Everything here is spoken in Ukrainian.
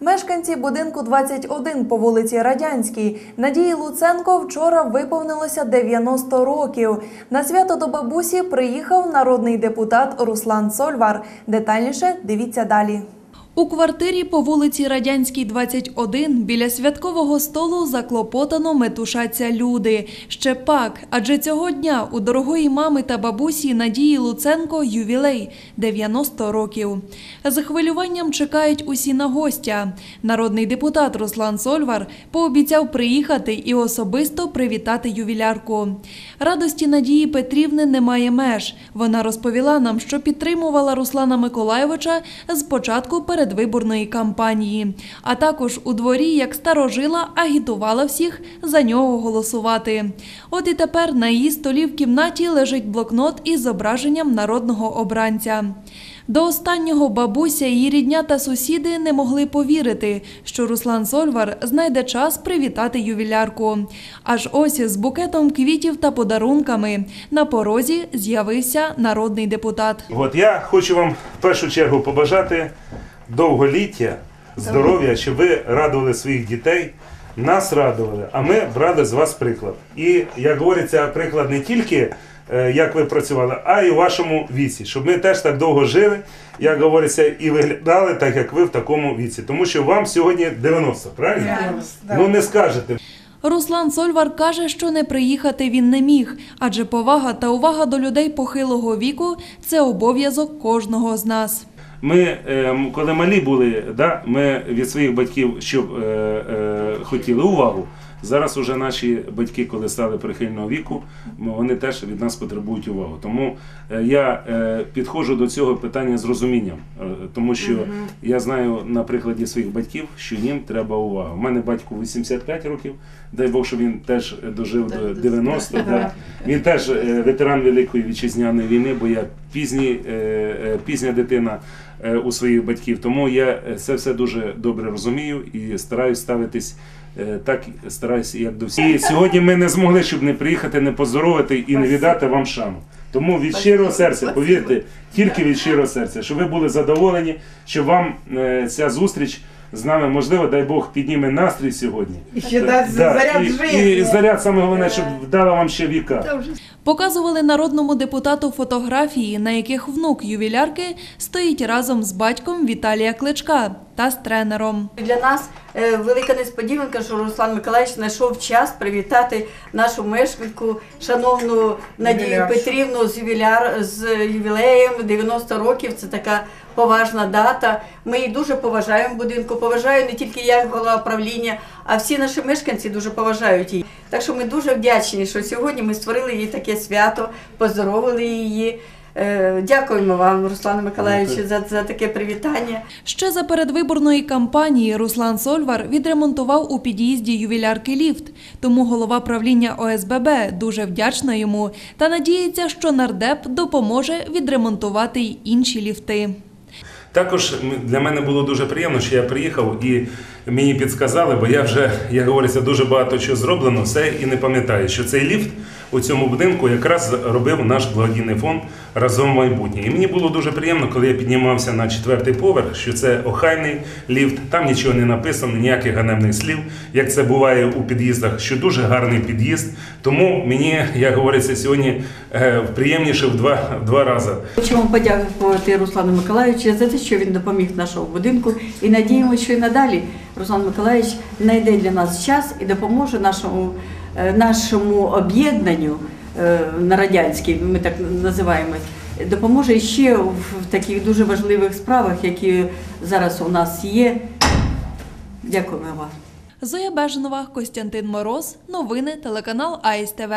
Мешканці будинку 21 по вулиці Радянській Надії Луценко вчора виповнилося 90 років. На свято до бабусі приїхав народний депутат Руслан Сольвар. Детальніше дивіться далі. У квартирі по вулиці Радянській, 21 біля святкового столу заклопотано метушаться люди. Ще пак, адже цього дня у дорогої мами та бабусі Надії Луценко ювілей 90 років. З хвилюванням чекають усі на гостя. Народний депутат Руслан Сольвар пообіцяв приїхати і особисто привітати ювілярку. Радості Надії Петрівни немає меж. Вона розповіла нам, що підтримувала Руслана Миколайовича з початку передвиборної кампанії, а також у дворі, як старожила, агітувала всіх за нього голосувати. От і тепер на її столі в кімнаті лежить блокнот із зображенням народного обранця. До останнього бабуся, її рідня та сусіди не могли повірити, що Руслан Сольвар знайде час привітати ювілярку. Аж ось з букетом квітів та подарунками на порозі з'явився народний депутат. От я хочу вам в першу чергу побажати довголіття, здоров'я, щоб ви радували своїх дітей, нас радували, а ми брали з вас приклад. І як говориться, приклад не тільки е, як ви працювали, а й у вашому віці, щоб ми теж так довго жили, як говориться, і виглядали так, як ви в такому віці. Тому що вам сьогодні 90, правильно? Ну не скажете. Руслан Сольвар каже, що не приїхати він не міг, адже повага та увага до людей похилого віку це обов'язок кожного з нас. Ми, е, м, коли малі були, да, ми від своїх батьків щоб е, е, хотіли увагу. Зараз уже наші батьки, коли стали прихильного віку, вони теж від нас потребують увагу. Тому е, я е, підходжу до цього питання з розумінням, е, тому що я знаю на прикладі своїх батьків, що їм треба увага. У мене батько 85 років, дай Бог, що він теж дожив до 90. Да. Він теж ветеран Великої вітчизняної війни, бо я пізній, е, пізня дитина у своїх батьків. Тому я це все дуже добре розумію і стараюсь ставитись. Е, Так стараюся, як до всіх. І сьогодні ми не змогли, щоб не приїхати, не поздоровити і не віддати вам шану. Тому від щирого серця, повірте, тільки від щирого серця, щоб ви були задоволені, що вам е, ця зустріч з нами, можливо, дай Бог, підніме настрій сьогодні. І ще дасть Да, заряд і, жизни. і заряд саме головне, щоб дала вам ще віка. Показували народному депутату фотографії, на яких внук ювілярки стоїть разом з батьком Віталія Кличка та з тренером. Для нас е, велика несподіванка, що Руслан Миколаївич знайшов час привітати нашу мешканку, шановну Надію Ювіляршу. Петрівну з, ювіляр, з ювілеєм 90 років. Це така поважна дата. Ми її дуже поважаємо будинку. Поважаю не тільки я, як голова правління, а всі наші мешканці дуже поважають її. Так що ми дуже вдячні, що сьогодні ми створили їй таке свято, поздоровили її. Е, Дякуємо вам, Руслану Миколаївичу, за, за таке привітання. Ще за передвиборної кампанії Руслан Сольвар відремонтував у під'їзді ювілярки ліфт. Тому голова правління ОСББ дуже вдячна йому та надіється, що нардеп допоможе відремонтувати й інші ліфти. Також для мене було дуже приємно, що я приїхав і мені підсказали, бо я вже, як говориться, дуже багато чого зроблено, все і не пам'ятаю, що цей ліфт у цьому будинку якраз робив наш благодійний фонд разом майбутнє. І мені було дуже приємно, коли я піднімався на четвертий поверх, що це охайний ліфт, там нічого не написано, ніяких ганебних слів, як це буває у під'їздах, що дуже гарний під'їзд. Тому мені, як говориться, сьогодні е, приємніше в два, в два рази. Хочемо подякувати Руслану Миколаївичу за те, що він допоміг нашому будинку. І надіємося, що і надалі Руслан Миколаївич знайде для нас час і допоможе нашому, е, нашому об'єднанню е, на радянській, ми так називаємо, допоможе ще в таких дуже важливих справах, які зараз у нас є. Дякуємо вам. Зоя Беженова, Костянтин Мороз. Новини телеканал АСТВ.